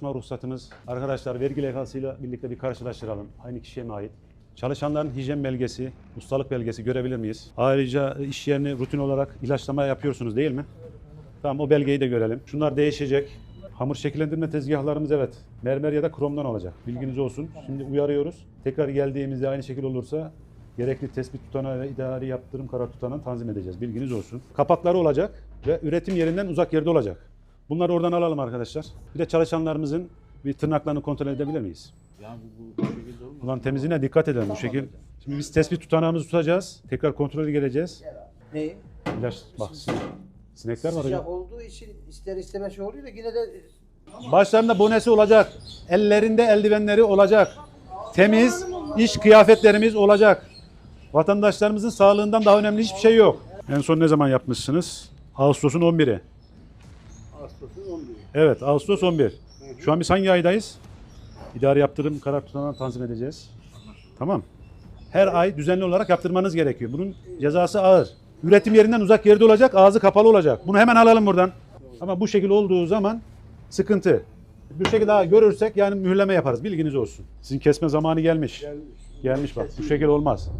Çalışma ruhsatımız arkadaşlar vergi levhasıyla birlikte bir karşılaştıralım. Aynı kişiye mi ait? Çalışanların hijyen belgesi, ustalık belgesi görebilir miyiz? Ayrıca iş yerini rutin olarak ilaçlama yapıyorsunuz değil mi? Tamam o belgeyi de görelim. Şunlar değişecek. Hamur şekillendirme tezgahlarımız evet mermer ya da kromdan olacak. Bilginiz olsun. Şimdi uyarıyoruz. Tekrar geldiğimizde aynı şekil olursa gerekli tespit tutanağı ve idari yaptırım karar tutanağını tanzim edeceğiz. Bilginiz olsun. Kapakları olacak ve üretim yerinden uzak yerde olacak. Bunları oradan alalım arkadaşlar. Bir de çalışanlarımızın bir tırnaklarını kontrol edebilir miyiz? Yani bu, bu şekilde olmaz. Ulan temizliğine dikkat edelim bu şekil. Şimdi biz tespit tutanağımızı tutacağız. Tekrar kontrole geleceğiz. Neyi? İlaç bak sinekler var hocam. Sıcak olduğu için ister istemez şey oluyor da yine de Başlarında bonesi olacak. Ellerinde eldivenleri olacak. Temiz iş kıyafetlerimiz olacak. Vatandaşlarımızın sağlığından daha önemli hiçbir şey yok. En son ne zaman yapmışsınız? Ağustos'un 11'i. Ağustos'un 11. Evet, Ağustos 11. Şu an biz hangi aydayız? İdari yaptırım karar tutanağını tanzim edeceğiz. Tamam. Her ay düzenli olarak yaptırmanız gerekiyor. Bunun cezası ağır. Üretim yerinden uzak yerde olacak, ağzı kapalı olacak. Bunu hemen alalım buradan. Ama bu şekil olduğu zaman sıkıntı. Bir şekilde daha görürsek yani mühürleme yaparız. Bilginiz olsun. Sizin kesme zamanı gelmiş. Gelmiş bak. Bu şekil olmaz.